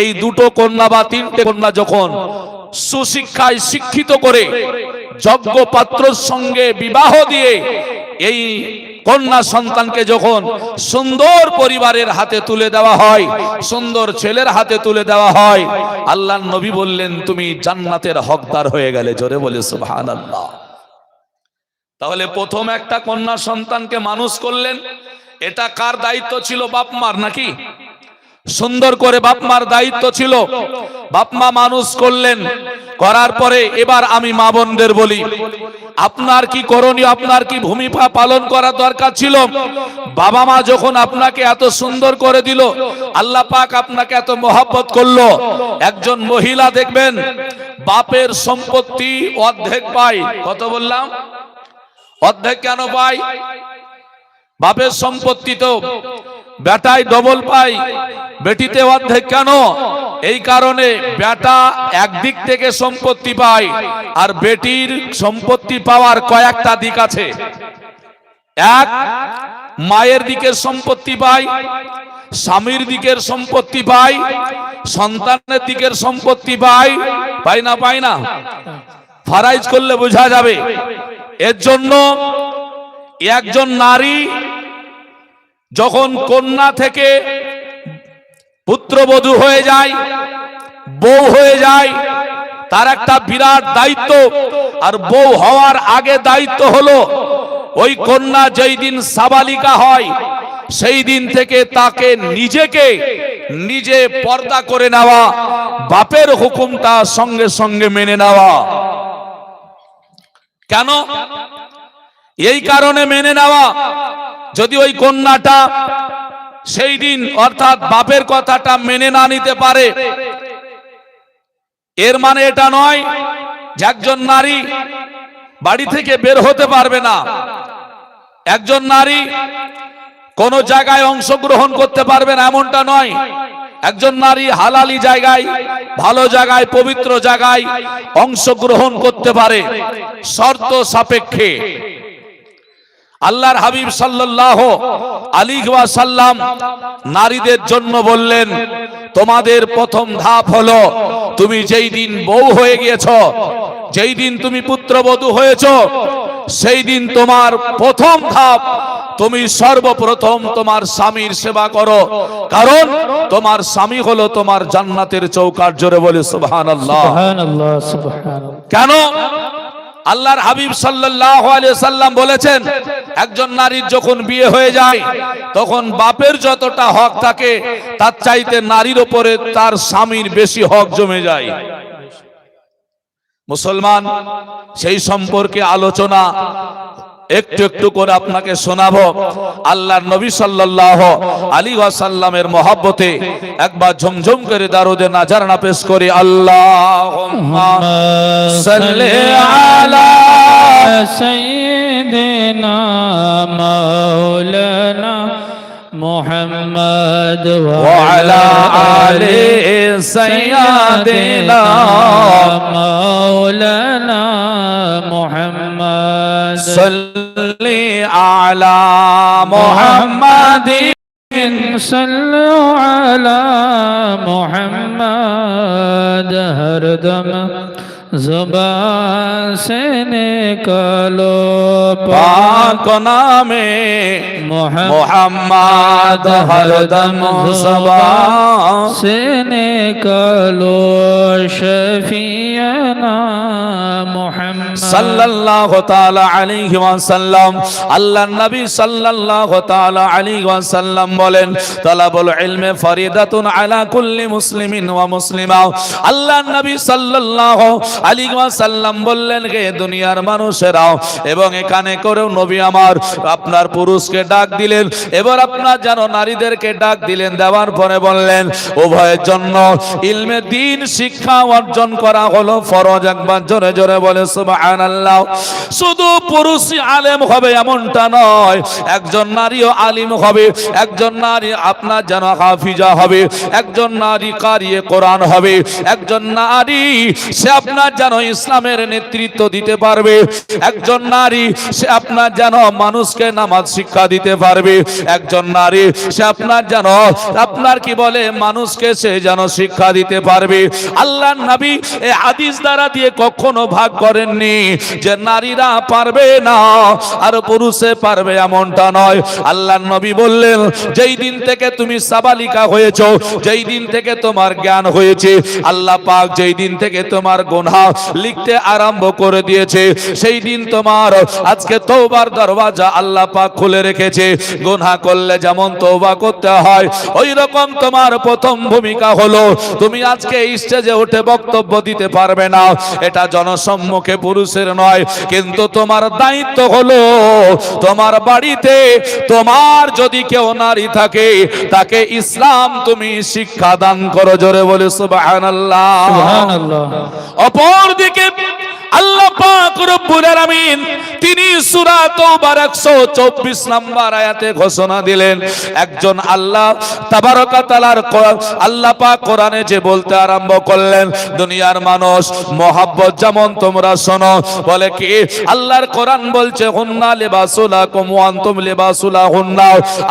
এই দুটো কন্যা বা তিনটে কন্যা যখন সুশিক্ষায় শিক্ষিত করে যজ্ঞ পাত্রর সঙ্গে বিবাহ দিয়ে এই কন্যা সন্তানকে যখন সুন্দর পরিবারের হাতে তুলে দেওয়া হয়, সুন্দর ছেলের হাতে তুলে দেওয়া হয় আল্লাহ নবী বললেন, তুমি জান্নাতের হকদার হয়ে গেলে। জোরে বলে, সুবহানাল্লাহ। তাহলে প্রথম একটা কন্যা সন্তানকে মানুষ করলেন, এটা কার দায়িত্ব ছিল বাপ মার নাকি? সুন্দর করে বাপ মার দায়িত্ব ছিল। বাপমা মানুষ করলেন। করার পরে এবার আমি মা বোনদের বলি, আপনার কি করণীয়, আপনার কি ভূমিকা পালন করা দরকার ছিল? বাবা মা যখন আপনাকে এত সুন্দর করে দিল, আল্লাহ পাক আপনাকে এত মহাব্বত করল। একজন মহিলা দেখবেন, বাপের সম্পত্তি অর্ধেক পায়। কত বললাম? অর্ধেক কেন পাই বাপের সম্পত্তি তো বেটাই ডবল পাই। বেটিতে অর্ধেক কেন? এই কারণে বেটা একদিক থেকে সম্পত্তি পায় আর বেটির সম্পত্তি পাওয়ার কয়েকটা দিক আছে। এক, মায়ের দিকের সম্পত্তি পায়, স্বামীর দিকের সম্পত্তি পায়, সন্তানের দিকের সম্পত্তি পায় পাই না পাই না? ফারাইজ করলে বোঝা যাবে। এর জন্য একজন নারী যখন কন্যা থেকে পুত্রবধূ হয়ে যায়, বউ হয়ে যায়, তার একটা বিরাট দায়িত্ব। আর বউ হওয়ার আগে দায়িত্ব হলো, ওই কন্যা যেই দিন সাবালিকা হয়, সেই দিন থেকে তাকে নিজেকে নিজে পর্দা করে নেওয়া, বাপের হুকুমটা সঙ্গে সঙ্গে মেনে নেওয়া। কেন? এই কারণে মেনে নেওয়া যদি ওই কন্যাটা সেই দিন অর্থাৎ বাপের কথাটা মেনে না নিতে পারে, এর মানে এটা নয় যে একজন নারী বাড়ি থেকে বের হতে পারবে না। একজন নারী কোন জায়গায় অংশগ্রহণ করতে পারবে না, এমনটা নয়। একজন নারী হালালি জায়গায়, ভালো জায়গায়, পবিত্র জায়গায় অংশগ্রহণ করতে পারে, শর্ত সাপেক্ষে। আল্লাহর হাবিব সাল্লাল্লাহ আলী সাল্লাম নারীদের জন্য বললেন তোমাদের প্রথম ধাপ হলো তুমি যেই দিন বউ হয়ে গিয়েছ যেই দিন তুমি পুত্রবধূ হয়েছ সেই দিন তোমার প্রথম ধাপ তুমি সর্বপ্রথম তোমার স্বামীর সেবা করো। কারণ তোমার স্বামী হলো তোমার জান্নাতের চৌকার জোরে বলে সুবহানাল্লাহ। কেন? আল্লাহর হাবিব সাল্লাহ সাল্লাম বলেছেন, একজন নারীর যখন বিয়ে হয়ে যায়, তখন বাপের যতটা হক থাকে, তার চাইতে নারীর ওপরে তার স্বামীর বেশি হক জমে যায়। মুসলমান, সেই সম্পর্কে আলোচনা একটু একটু করে আপনাকে শোনাবো আল্লাহর নবী সাল্লাল্লাহ আলী ওয়াসাল্লামের মহাব্বতে একবার ঝমঝম করে দারুদে নাজারানা পেশ করি আল্লাহ সাল্লি আলা سيدنا مولانا محمد وعلى آل سيدنا مولانا محمد صلي على محمد. صلوا على محمد. هر জবাসেন কলো পাক নামে মোহাম্মদ হরদম জবাসেন কলো শফিয়না মোহাম্মদ সাল্লাল্লাহু তাআলা আলাইহি ওয়াসাল্লাম। আল্লাহর নবী সাল্লাল্লাহু তাআলা আলাইহি ওয়াসাল্লাম বলেন তালাবুল ইলমে ফরিদাতুন আলা কুল্লি মুসলিমিন ওয়া মুসলিমা আল্লাহর নবী সাল্লাল্লাহু আলাইহি ওয়াসাল্লাম বললেন, হে দুনিয়ার মানুষেরাও, এবং এখানে করেও নবী আমার আপনার পুরুষকে ডাক দিলেন, এবার আপনার যেন নারীদেরকে ডাক দিলেন, দেওয়ার পরে বললেন উভয়ের জন্য ইলমে দিন শিক্ষা অর্জন করা হলো, ফরজ একবার জোরে জোরে বলে সুবহান সুবহানাল্লাহ। শুধু পুরুষই আলেম হবে এমনটা নয়, একজন নারীও আলিম হবে, একজন নারী আপনার যেন হাফিজা হবে, একজন নারী কারিয়ে কোরআন হবে, একজন নারী সে আপনার যেন ইসলামের নেতৃত্ব দিতে পারবে। একজন নারী, সে আপনার যেন মানুষকে নামাজ শিক্ষা দিতে পারবে। একজন নারী, সে আপনার যেন, আপনার কি বলে, মানুষকে সে যেন শিক্ষা দিতে পারবে। আল্লাহ নবী এ হাদিস দ্বারা দিয়ে কখনো ভাগ করেননি যে নারীরা পারবে না, আর পুরুষে পারবে এমনটা নয়। আল্লাহ নবী বললেন, যেই দিন থেকে তুমি সাবালিকা হয়েছ, যেই দিন থেকে তোমার জ্ঞান হয়েছে, আল্লাহ পাক যেই দিন থেকে তোমার গোনা লিখতে আরম্ভ করে দিয়েছে। সেই দিন তোমার আজকে তৌবার দরওয়াজা আল্লাহ পাক খুলে রেখেছে। গোনা করলে যেমন তৌবা করতে হয় ওই রকম তোমার প্রথম ভূমিকা হলো তুমি আজকে স্টেজে উঠে বক্তব্য দিতে পারবে না। এটা জনসম্মুখে পুরুষের নয় কিন্তু তোমার দায়িত্ব হলো তোমার বাড়িতে তোমার যদি কেউ নারী থাকে তাকে ইসলাম তুমি শিক্ষা দান করো। জোরে বলে সুবহানাল্লাহ। সুবহানাল্লাহ। অপর দিকে আল্লাহ পাক রব্বুল আলামিন সূরা তওবার 124 নাম্বার আয়াতে ঘোষণা দিলেন, একজন আল্লাহ আল্লাহ কোরআনে যে বলতে আরম্ভ করলেন, দুনিয়ার মানুষ যেমন তোমরা শোনো, বলে কি, আল্লাহর কোরআন বলছে, হুন্না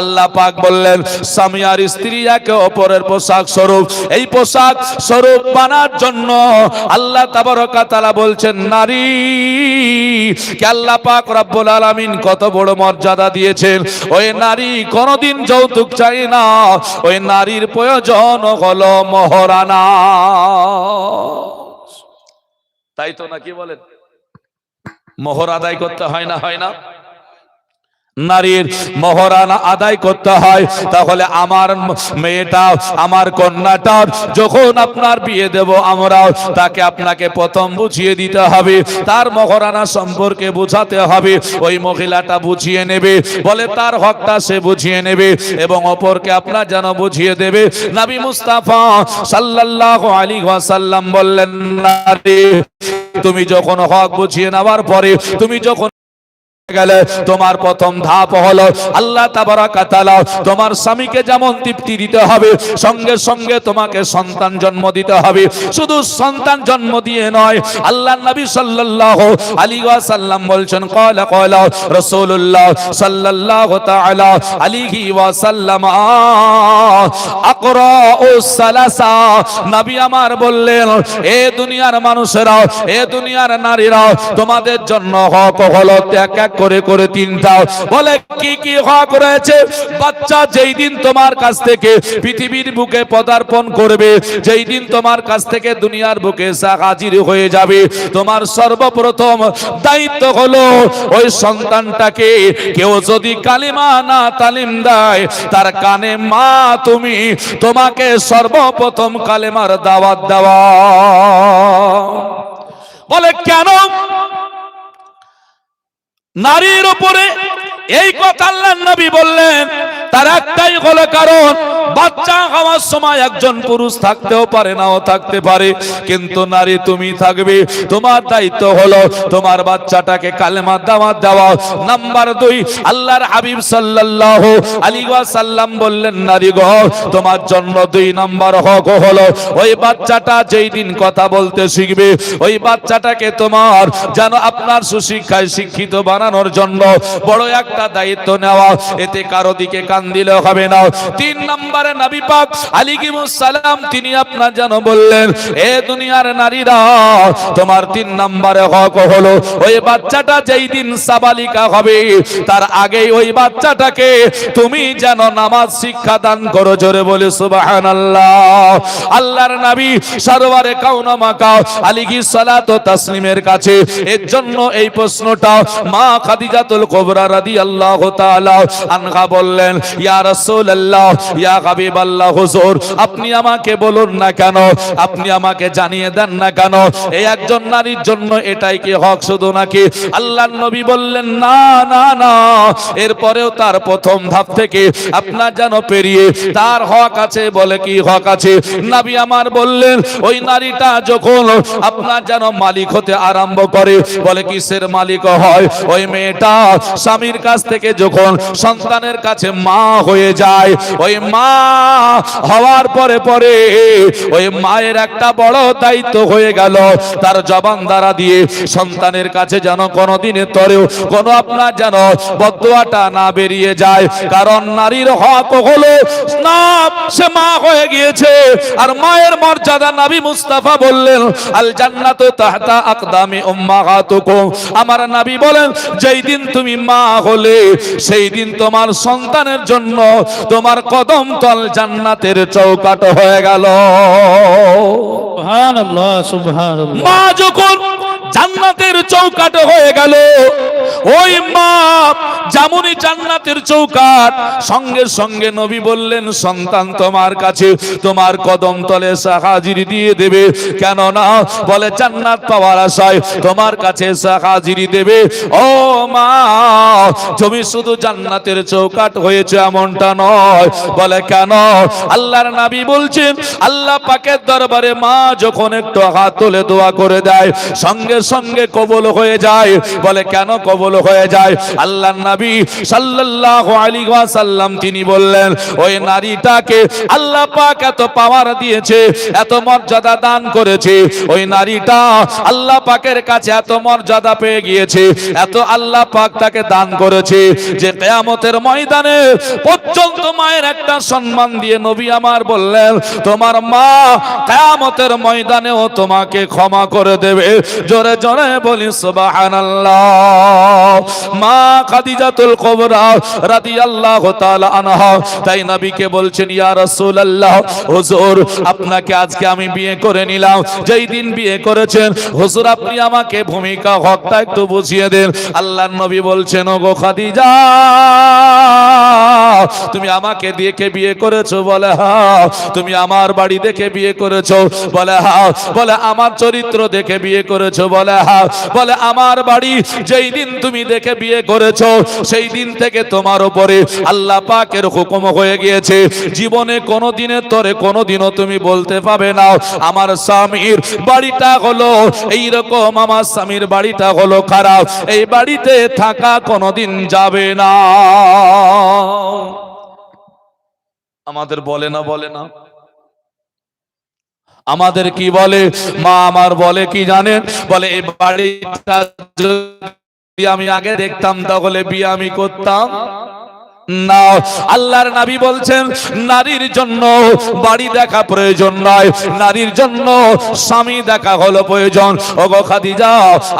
আল্লাহ পাক বললেন স্ত্রী একে অপরের পোশাক স্বরূপ। এই পোশাক স্বরূপ বানার জন্য আল্লাহ তাবারকা বলছেন, নারী, কে আল্লাহ পাক রব্বুল আলামিন কত বড় মর্যাদা দিয়েছেন। ওই নারী কোনোদিন যৌতুক চাই না। ওই নারীর প্রয়োজন হলো মহরানা। তাই তো নাকি বলেন? মোহর আদায় করতে হয় না হয় না? নারীর মহরানা আদায় করতে হয়। তাহলে আমার মেয়েটা, আমার কন্যাটা যখন আপনার বিয়ে দেব আমরাও তাকে আপনাকে প্রথম বুঝিয়ে দিতে হবে। তার মহরানা সম্পর্কে বোঝাতে হবে। ওই মহিলাটা বুঝিয়ে নেবে। বলে তার হকটা সে বুঝিয়ে নেবে এবং অপরকে আপনার যেন বুঝিয়ে দেবে। নাবি মুস্তাফা সাল্লাল্লাহু আলাইহি ওয়াসাল্লাম বললেন তুমি যখন হক বুঝিয়ে নেওয়ার পরে, তুমি যখন গেলে তোমার প্রথম ধাপ হলো আল্লাহ তোমার স্বামীকে যেমন তৃপ্তি দিতে হবে, সঙ্গে সঙ্গে তোমাকে সন্তান জন্ম দিতে হবে। শুধু সন্তান জন্ম দিয়ে নয়, আল্লাহ নবী বলছেন ওয়াসাল্লাম নবী আমার বললেন, এ দুনিয়ার মানুষেরা, এ দুনিয়ার নারীরা, তোমাদের জন্য হক হলো এক করে করে তিনটা বলে, কি কি হক রয়েছে? বাচ্চা যেই দিন তোমার কাছ থেকে পৃথিবীর বুকে পদার্পণ করবে, যেই দিন তোমার কাছ থেকে দুনিয়ার বুকে হাজির হয়ে যাবে, তোমার সর্বপ্রথম দায়িত্ব হলো ওই সন্তানটাকে কেউ যদি কালিমা না তালিম দেয়, তার কানে মা তুমি তোমাকে সর্বপ্রথম কালেমার দাওয়াত দেওয়া। বলে, কেন? নারীর উপরে এই কথা আল্লাহ নবী বললেন তার একটাই হলো কারণ, বাচ্চা হওয়ার সময় একজন পুরুষ থাকতেও পারে, নাও থাকতে পারে। কিন্তু নারী তুমি থাকবে, তোমার দায়িত্ব হলো তোমার বাচ্চাটাকে কালেমা দাওয়াত দেওয়া। নাম্বার দুই, আল্লাহর হাবিব সাল্লাল্লাহু আলাইহি ওয়াসাল্লাম বললেন, নারী গো, তোমার জন্য দুই নাম্বার হক হলো, ওই বাচ্চাটা যেই দিন কথা বলতে শিখবে, ওই বাচ্চাটাকে তোমার যেন আপনার সুশিক্ষায় শিক্ষিত বানানোর জন্য বড় একটা দায়িত্ব নেওয়া। এতে কারও দিকে কান দিলে হবে না। তিন নম্বরে নবী পাক সালাম, তিনি আপনার যেন বললেন, এ দুনিয়ার নারীরা, তোমার তিন নম্বরে হক হলো, ওই বাচ্চাটা যেই দিন সাবালিকা হবে, তার আগেই ওই বাচ্চাটাকে তুমি যেন নামাজ শিক্ষা দান করো জোরে বলে, সুবহানাল্লাহ। আল্লাহর নবী সরওয়ারে কাউনা মাকা আলাইহিস সালাতু তাসলিমের কাছে এর জন্য এই প্রশ্নটা মা খাদিজাতুল কুবরা রাদিয়াল্লাহু তাআলা আনহা বললেন ইয়া রাসূলুল্লাহ, ইয়া হাবিবাল্লাহ, হুজুর, আপনি আমাকে বলুন না কেন? আপনি আমাকে জানিয়ে দেন না কেন? এই একজন নারীর জন্য এটাই কি হক শুধু নাকি? আল্লাহর নবী বললেন, না না না। এরপরেও তার প্রথম ধাপ থেকে আপনার যেন পেরিয়ে তার হক আছে বলে কি হক আছে? নবী আমার বললেন, ওই নারীটা যখন আপনার যেন মালিক হতে আরম্ভ করে, বলে কিসের মালিক হয়? ওই মেয়েটা স্বামীর কাছ থেকে যখন সন্তানের কাছে মা হয়ে যায়। ওই মা হওয়ার পরে পরে ওই মায়ের একটা বড় দায়িত্ব হয়ে গেল। তার জবান দ্বারা দিয়ে সন্তানের কাছে যেন কোনোদিনের তরেও কোনো আপনার যেন বদুয়াটা না বেরিয়ে যায়। কারণ নারীর হক হলো না সে মা হয়ে গিয়েছে। আর মায়ের মর্যাদা নাবি মুস্তাফা বললেন আল জান্নাতু তাহতা আকদামি উম্মাহাতুকুম। আমার নাবি বলেন, যেই দিন তুমি মা হলে, সেই দিন তোমার সন্তানের জন্য তোমার কদম তল জান্নাতের চৌকাট হয়ে গেল। মা যখন জান্নাতের চৌকাট হয়ে গেল ওই মা যেমনই জান্নাতের চৌকাট সঙ্গে সঙ্গে নবী বললেন সন্তান তোমার কাছে তোমার কদম তলে হাজির দিয়ে দেবে। কেন না বলে জান্নাত পাওয়ার আশায় তোমার কাছে হাজিরি দেবে। ও মা তুমি শুধু জান্নাতের চৌকাট হয়েছে এমনটা নয়। বলে কেন? আল্লাহর নাবি বলছেন, আল্লাহ পাকের দরবারে মা যখন একটু হাত তুলে দোয়া করে দেয়, সঙ্গে সঙ্গে কবল হয়ে যায়। বলে কেন কবল হয়ে যায়? আল্লাহর নাবি সাল্লাল্লাহু আলাইহি ওয়াসাল্লাম তিনি বললেন, ওই নারীটাকে আল্লাহ পাক এত পাওয়ার দিয়েছে, এত মর্যাদা দান করেছে। ওই নারীটা আল্লাহ পাকের কাছে এত মর্যাদা পেয়ে গিয়েছে, এত আল্লাহ পাক তাকে দান করেছে যে কেয়ামতের ময়দানে পর্যন্ত মায়ের একটা সম্মান দিয়ে নবী আমার বললেন, তোমার মা কিয়ামতের ময়দানেও তোমাকে ক্ষমা করে দেবে। জোরে জোরে বলি মা খাদিজাতুল কুবরা রাদিয়াল্লাহু তাআলা আনহা, তাই নবীকে বলছেন, ইয়া রাসূলুল্লাহ, হুজুর, আপনাকে আজকে আমি বিয়ে করে নিলাম। যেই দিন বিয়ে করেছেন, হুজুর, আপনি আমাকে ভূমিকা, হকটা একটু বুঝিয়ে দেন। আল্লাহর নবী বলছেন ওগো খাদিজা। তুমি আমাকে দেখে বিয়ে করেছ? বলে হ্যাঁ তুমি আমার বাড়ি দেখে বিয়ে করেছ? বলে হ্যাঁ বলে আমার চরিত্র দেখে বিয়ে করেছ? বলে হ্যাঁ বলে আমার বাড়ি যেই দিন তুমি দেখে বিয়ে করেছ, সেই দিন থেকে তোমার উপরে আল্লাহ পাকের হুকুম হয়ে গিয়েছে। জীবনে কোনো দিনের তরে কোনো দিনও তুমি বলতে পাবে না। আমার স্বামীর বাড়িটা হলো এই রকম আমার স্বামীর বাড়িটা হলো খারাপ। এই বাড়িতে থাকা কোনোদিন যাবে না। আমাদের বলে না বলে না। আমাদের কি বলে? মা আমার বলে কি জানেন? বলে এই বাড়িটা আমি আগে দেখতাম, তাহলে বিয়ে আমি করতাম। না। আল্লাহর নবী বলছেন, নারীর জন্য বাড়ি দেখা প্রয়োজন নয়, নারীর জন্য স্বামী দেখা হলো প্রয়োজন। ওগো খাদিজা,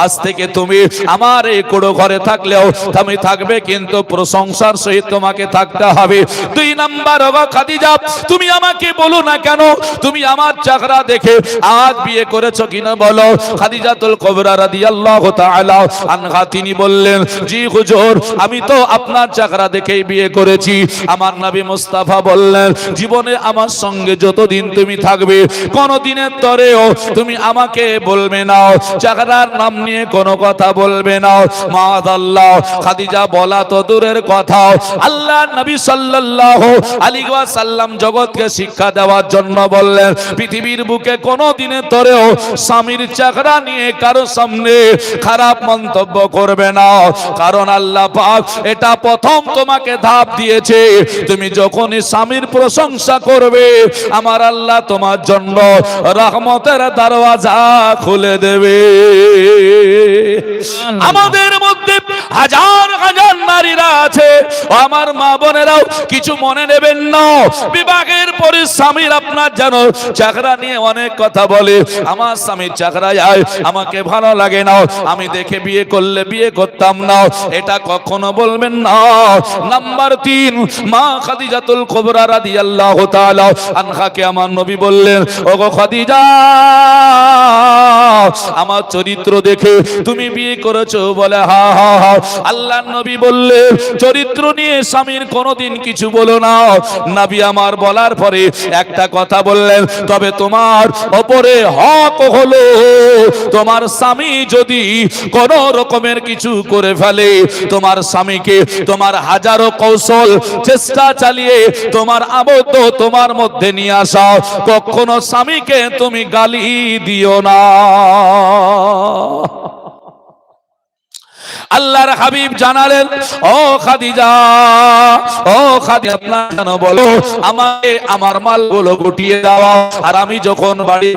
আজ থেকে তুমি আমার এই কুড়ো ঘরে থাকলেও তুমি থাকবে কিন্তু প্রশংসার সহিত তোমাকে থাকতে হবে। দুই নাম্বার, ওগো খাদিজা, তুমি আমাকে বলো না কেন? তুমি আমার চাকরা দেখে আজ বিয়ে করেছ কিনা বলো। খাদিজাতুল কবরা রাদিয়াল্লাহু তাআলা আনহা, তিনি বললেন, জি হুজুর, আমি তো আপনার চাকরা দেখেই বিয়ে করেছি। আমার নবী মুস্তাফা বললেন, জীবনে আমার সঙ্গে যতদিন তুমি থাকবে কোনো দিনের তরেও তুমি আমাকে বলবে না। চাকরার নাম নিয়ে কোনো কথা বলবে না। মাদাল্লাহ, খাদিজা বলা তো দূরের কথা। আল্লাহ নবী সাল্লাল্লাহু আলাইহি ওয়াসাল্লাম জগৎকে শিক্ষা দেওয়ার জন্য বললেন, পৃথিবীর বুকে কোনো দিনের তরেও স্বামীর চাকরা নিয়ে কারও সামনে খারাপ মন্তব্য করবে না। কারণ আল্লাহ পাক এটা প্রথম তোমাকে ধাপ দিয়েছে। তুমি যখনই স্বামীর প্রশংসা করবে আমার আল্লাহ তোমার জন্য রহমতের দরওয়াজা খুলে দেবে। আমাদের মধ্যে হাজার হাজার নারীরা আছে। আমার মা বোনেরাও কিছু মনে নেবেন না। বিভাগের পরে স্বামীর আপনার যেন চাকরা নিয়ে অনেক কথা বলে, আমার স্বামীর চাকরা যায় আমাকে ভালো লাগে না। আমি দেখে বিয়ে করলে বিয়ে করতাম না। এটা কখনো বলবেন না। নাম্বার তিন, মা খাদিজাতুল কুবরা রাদিয়াল্লাহু তাআলা আনহাকে আমার নবী বললেন, ওগো খাদিজা আমার চরিত্র দেখে তুমি বিয়ে করেছ বলে, হা হা হা। আল্লাহ নবী বললে, চরিত্র নিয়ে স্বামীর কোনোদিন কিছু বলো না। নবী আমার বলার পরে একটা কথা বললেন, তবে তোমার ওপরে হক হলো, তোমার স্বামী যদি কোন রকমের কিছু করে ফেলে, তোমার স্বামীকে তোমার হাজারো কৌশল, চেষ্টা চালিয়ে তোমার আবদ্ধ তোমার মধ্যে নিয়ে আসা, কখনো স্বামীকে তুমি গালি দিও না। আল্লাহর হাবিব জানালেন, ও খাদিজা ও খাদিজা, আপনার কেন বলো, আমাকে আমার মালগুলো গুটিয়ে দেওয়া আর আমি যখন বাড়ি